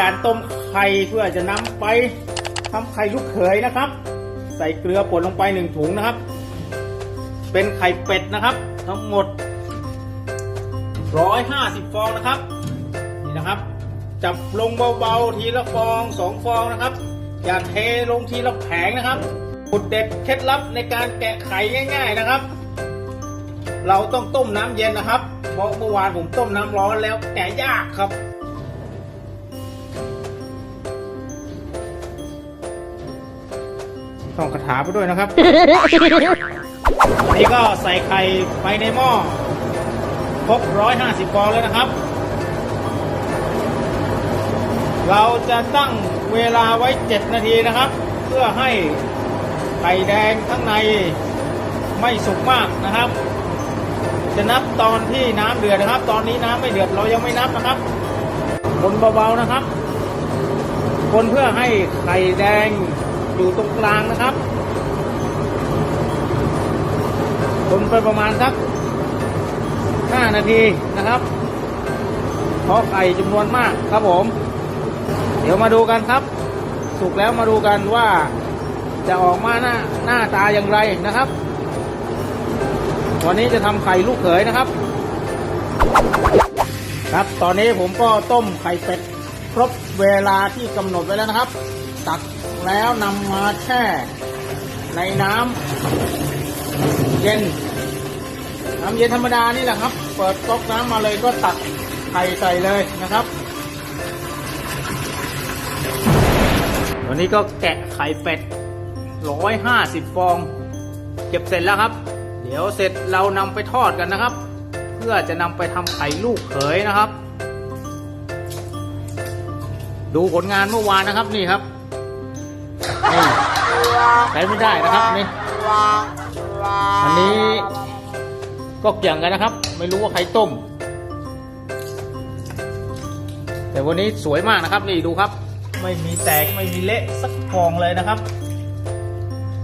การต้มไข่เพื่อจะนำไปทำไข่ลูกเขยนะครับ ใส่เกลือป่นลงไปหนึ่งถุงนะครับ เป็นไข่เป็ดนะครับ ทั้งหมด 150 ฟองนะครับนี่นะครับ จับลงเบาๆทีละฟองสองฟองนะครับ อย่าเทลงทีละแผงนะครับสุดเด็ดเคล็ดลับในการแกะไข่ง่าย ๆนะครับ เราต้องต้มน้ำเย็นนะครับ เพราะเมื่อวานผมต้มน้ำร้อนแล้วแกะยากครับ ต้องคาถาไปด้วยนะครับ นี่ก็ใส่ไข่ไปในหม้อครบ150ฟองแล้วนะครับ เราจะตั้งเวลาไว้7นาทีนะครับ เพื่อให้ไข่แดงข้างในไม่สุกมากนะครับ จะนับตอนที่น้ำเดือดนะครับ ตอนนี้น้ำไม่เดือดเรายังไม่นับนะครับคนเบาๆนะครับ คนเพื่อให้ไข่แดง อยู่ตรงกลางนะครับคนไปประมาณสัก 5 นาทีนะครับเพราะไข่จำนวนมากครับผม เดี๋ยวมาดูกันครับ สุกแล้วมาดูกันว่าจะออกมาหน้าหน้าตาอย่างไรนะครับวันนี้จะทำไข่ลูกเขยนะครับ ครับ ตอนนี้ผมก็ต้มไข่เป็ดครบเวลาที่กำหนดไว้แล้วนะครับ ตักแล้วนำมาแช่ในน้ำเย็น น้ำเย็นธรรมดานี่แหละครับ เปิดก๊อกน้ำมาเลยก็ตักไข่ใส่เลยนะครับ วันนี้ก็แกะไข่เป็ดร้อยห้าสิบฟอง เก็บเสร็จแล้วครับ เดี๋ยวเสร็จเรานำไปทอดกันนะครับ เพื่อจะนำไปทำไข่ลูกเขยนะครับ ดูผลงานเมื่อวานนะครับนี่ครับ นี่ใช้ไม่ได้นะครับนี่อันนี้ก็เกี่ยงกันนะครับ ไม่รู้ว่าใครต้ม แต่วันนี้สวยมากนะครับนี่ดูครับ ไม่มีแตกไม่มีเละสักฟองเลยนะครับ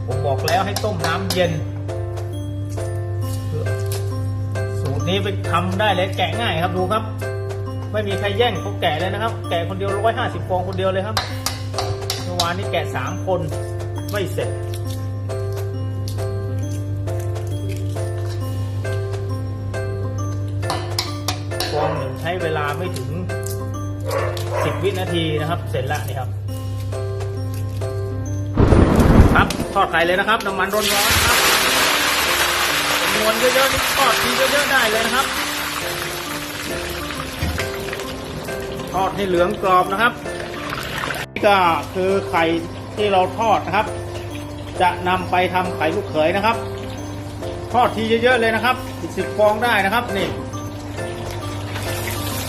ผมบอกแล้วให้ต้มน้ำเย็น สูตรนี้ไปทำได้เลยแกะง่ายครับดูครับ ไม่มีใครแย่งเขาแกะเลยนะครับ แกะคนเดียวร้อยห้าสิบฟองคนเดียวเลยครับเมื่อวานนี้แกะสามคนไม่เสร็จ ฟองหนึ่งใช้เวลาไม่ถึงสิบวินาทีนะครับ เสร็จแล้วนี่ครับ ครับทอดไข่เลยนะครับ น้ำมันร้อนๆครับนวนเยอะๆนี่ทอดทีเยอะๆได้เลยนะครับ ทอดให้เหลืองกรอบนะครับ ก็คือไข่ที่เราทอดนะครับ จะนำไปทำไข่ลูกเขยนะครับ ทอดทีเยอะๆเลยนะครับสิบฟองได้นะครับนี่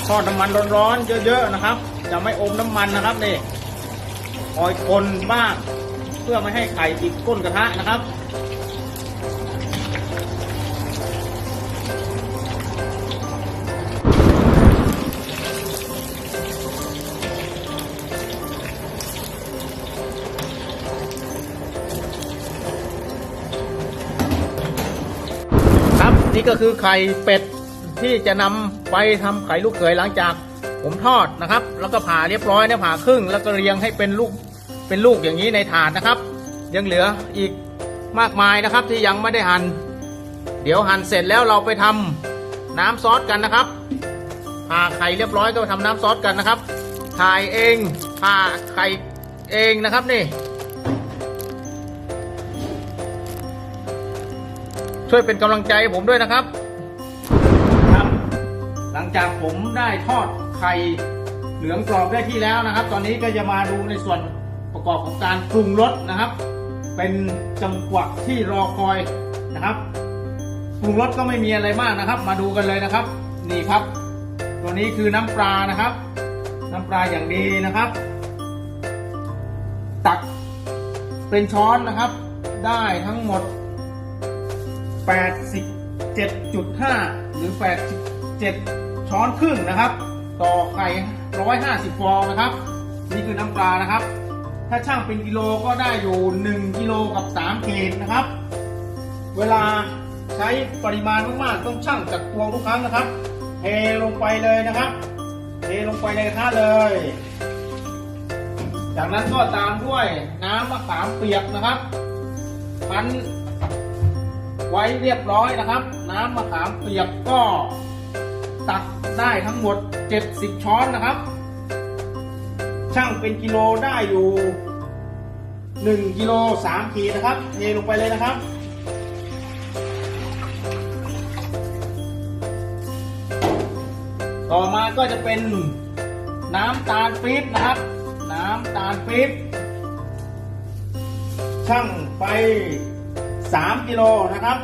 ทอดน้ำมันร้อนๆเยอะๆนะครับ จะไม่อมน้ำมันนะครับนี่คอยคนบ้างเพื่อไม่ให้ไข่ติดก้นกระทะนะครับ นี่ก็คือไข่เป็ดที่จะนำไปทำไข่ลูกเขยหลังจาก ผมทอดนะครับ แล้วก็ผ่าเรียบร้อยเนี่ยผ่าครึ่ง แล้วก็เรียงให้เป็นลูกเป็นลูกอย่างนี้ในถาดนะครับ ยังเหลืออีกมากมายนะครับที่ยังไม่ได้หัน่นเดี๋ยวหั่นเสร็จแล้วเราไปทำน้ำซอสกันนะครับผ่าไข่เรียบร้อยก็ไปทำน้ำซอสกันนะครับถ่ายเองผ่าไข่เองนะครับนี่ ช่วยเป็นกำลังใจให้ผมด้วยนะครับ ครับ หลังจากผมได้ทอดไข่เหลืองกรอบได้ที่แล้วนะครับ ตอนนี้ก็จะมาดูในส่วนประกอบของการปรุงรสนะครับ เป็นจังหวะที่รอคอยนะครับปรุงรสก็ไม่มีอะไรมากนะครับ มาดูกันเลยนะครับ นี่ครับ ตัวนี้คือน้ำปลานะครับ น้ำปลาอย่างดีนะครับ ตักเป็นช้อนนะครับ ได้ทั้งหมด 87.5 หรือ 87 ช้อนครึ่งนะครับ ต่อไข่ 150 ฟองนะครับ นี่คือน้ำปลานะครับ ถ้าช่างเป็นกิโลก็ได้อยู่ 1 กิโลกับ3ขีดนะครับ เวลาใช้ปริมาณมากๆ ต้องช่างจากตวงทุกครั้งนะครับ เทลงไปเลยนะครับ เทลงไปในกระทะเลย จากนั้นก็ตามด้วยน้ำมะขามเปียกนะครับพัน ไว้เรียบร้อยนะครับ น้ำมะขามเปียกก็ตักได้ทั้งหมด 70 ช้อนนะครับ ช่างเป็นกิโลได้อยู่1กิโล3ขีดนะครับเทลงไปเลยนะครับ ต่อมาก็จะเป็นน้ำตาลปี๊บนะครับ น้ำตาลปี๊บช่างไป 3กิโลนะครับ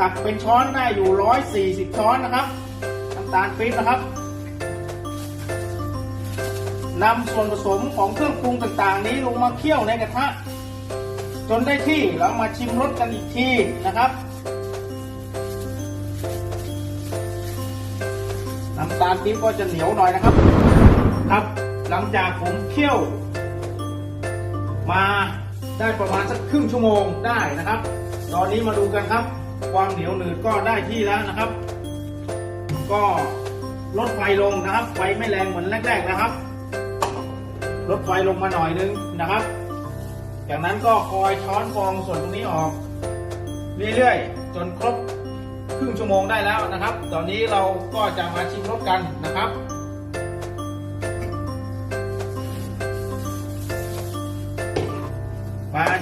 ตักเป็นช้อนได้อยู่ 140 ช้อนนะครับน้ำตาลปี๊บนะครับนำส่วนผสมของเครื่องปรุงต่างๆ นี้ลงมาเคี่ยวในกระทะ จนได้ที่แล้วมาชิมรสกันอีกทีนะครับน้ำตาลปี๊บก็จะเหนียวหน่อยนะครับ ครับ หลังจากผมเคี่ยวมา ได้ประมาณสักครึ่งชั่วโมงได้นะครับ ตอนนี้มาดูกันครับ ความเหนียวหนืดก็ได้ที่แล้วนะครับ ก็ลดไฟลงนะครับ ไฟไม่แรงเหมือนแรก ๆนะครับ ลดไฟลงมาหน่อยนึงนะครับ จากนั้นก็คอยช้อนฟองส่วนตรงนี้ออก เรื่อยๆ จนครบครึ่งชั่วโมงได้แล้วนะครับ ตอนนี้เราก็จะมาชิมรสกันนะครับ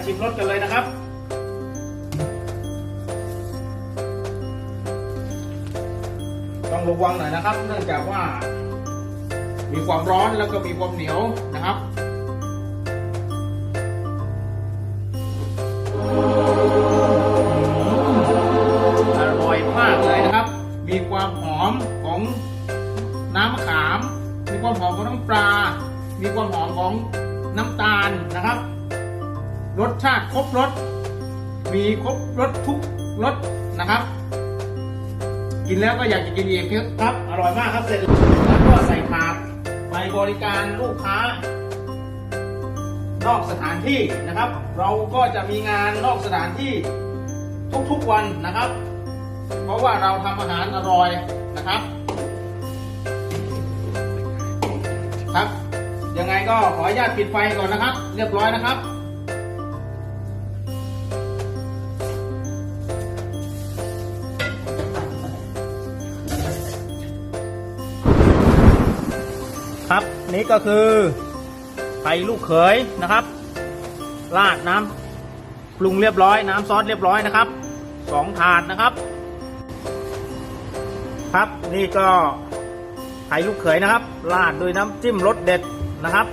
ชิมรสกันเลยนะครับ ต้องระวังหน่อยนะครับ เนื่องจากว่า มีความร้อนแล้วก็มีความเหนียวนะครับอร่อยมากเลยนะครับ มีความหอมของน้ำมะขาม มีความหอมของน้ำปลา มีความหอมของน้ำตาลนะครับ รสชาติครบรสมีครบรสทุกรสนะครับ กินแล้วก็อยากจะกินอีกครับ อร่อยมากครับเสร็จแล้วก็ใส่ถาดไปบริการลูกค้านอกสถานที่นะครับ เราก็จะมีงานนอกสถานที่ทุกๆวันนะครับ เพราะว่าเราทำอาหารอร่อยนะครับ ครับยังไงก็ขออนุญาตปิดไฟก่อนนะครับ เรียบร้อยนะครับครับ นี่ก็คือไข่ลูกเขยนะครับ ราดน้ำปรุงเรียบร้อย น้ำซอสเรียบร้อยนะครับสองถาดนะครับ ครับนี่ก็ไข่ลูกเขยนะครับ ราดโดยน้ำจิ้มรสเด็ดนะครับ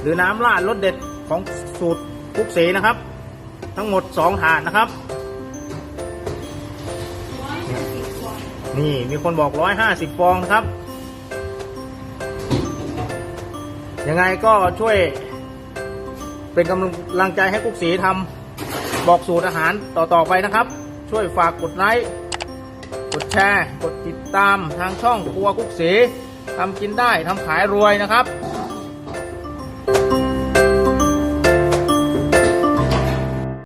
หรือน้ำราดรสเด็ดของสูตรกุ๊กเสนะครับ ทั้งหมดสองถาดนะครับนี่มีคนบอกร้อยห้าสิบฟองนะครับ ยังไงก็ช่วย เป็นกำลังใจให้กุ๊กสีทำบอกสูตรอาหารต่อๆไปนะครับ ช่วยฝากกดไลค์กดแชร์ กดติดตามทางช่องครัวกุ๊กสีทำกินได้ทำขายรวยนะครับ